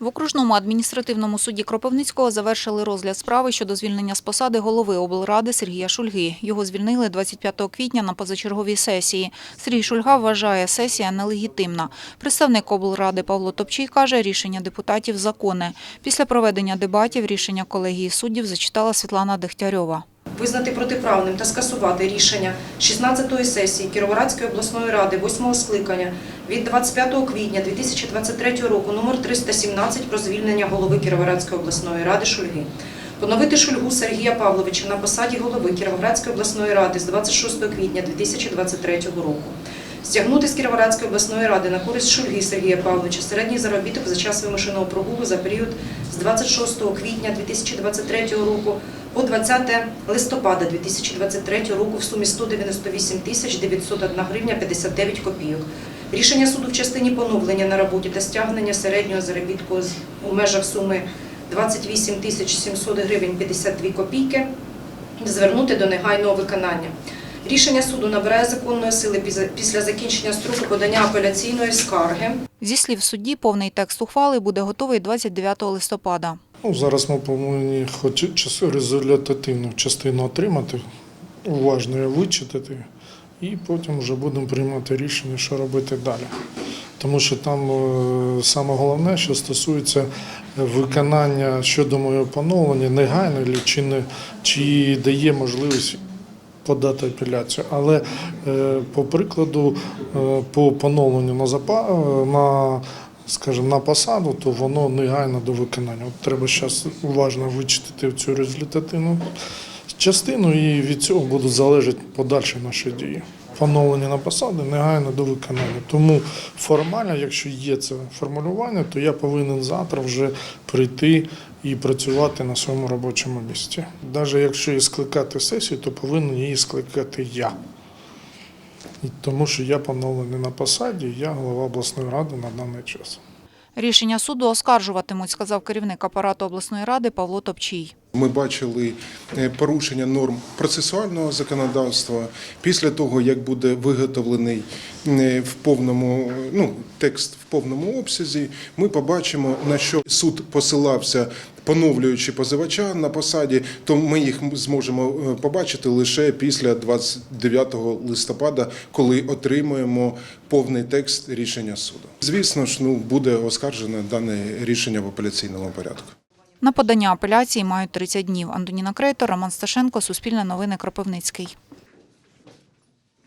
В окружному адміністративному суді Кропивницького завершили розгляд справи щодо звільнення з посади голови облради Сергія Шульги. Його звільнили 25 квітня на позачерговій сесії. Сергій Шульга вважає, сесія нелегітимна. Представник облради Павло Топчий каже, рішення депутатів законне. Після проведення дебатів рішення колегії суддів зачитала Світлана Дегтярьова. Визнати протиправним та скасувати рішення 16-ї сесії Кіровоградської обласної ради 8-го скликання від 25 квітня 2023 року номер 317 про звільнення голови Кіровоградської обласної ради Шульги. Поновити Шульгу Сергія Павловича на посаді голови Кіровоградської обласної ради з 26 квітня 2023 року. Стягнути з Кіровоградської обласної ради на користь Шульги Сергія Павловича середній заробіток за час вимушеного прогулу за період з 26 квітня 2023 року по 20 листопада 2023 року в сумі 198 тисяч 901 гривня 59 копійок. Рішення суду в частині поновлення на роботі та стягнення середнього заробітку у межах суми 28 тисяч 700 гривень 52 копійки звернути до негайного виконання. Рішення суду набирає законної сили після закінчення строку подання апеляційної скарги. Зі слів судді, повний текст ухвали буде готовий 29 листопада. Ну, зараз ми повинні хоч час- результативну частину отримати, уважно її вичитати, і потім вже будемо приймати рішення, що робити далі. Тому що там е, саме головне, що стосується виконання щодо моєго поновлення, негайно чи, не, чи дає можливість подати апеляцію. Але е, по прикладу, е, по поновленню на запа е, на скажімо, на посаду, то воно негайно до виконання. От треба зараз уважно вичитати цю результативну частину, і від цього будуть залежати подальші наші дії. Поновлення на посади негайно до виконання. Тому формально, якщо є це формулювання, то я повинен завтра вже прийти і працювати на своєму робочому місці. Навіть якщо і скликати сесію, то повинен її скликати я. Тому що я поновлений на посаді, я голова обласної ради на даний час. Рішення суду оскаржуватимуть, сказав керівник апарату обласної ради Павло Топчій. Ми бачили е, порушення норм процесуального законодавства після того, як буде виготовлений е, в повному ну, текст в повному обсязі. Ми побачимо на що суд посилався, поновлюючи позивача на посаді, то ми їх зможемо е, побачити лише після 29 листопада, коли отримуємо повний текст рішення суду. Звісно ж, ну буде оскаржене дане рішення в апеляційному порядку. На подання апеляції мають 30 днів. Антоніна Крейтор, Роман Сташенко, Суспільне новини Кропивницький.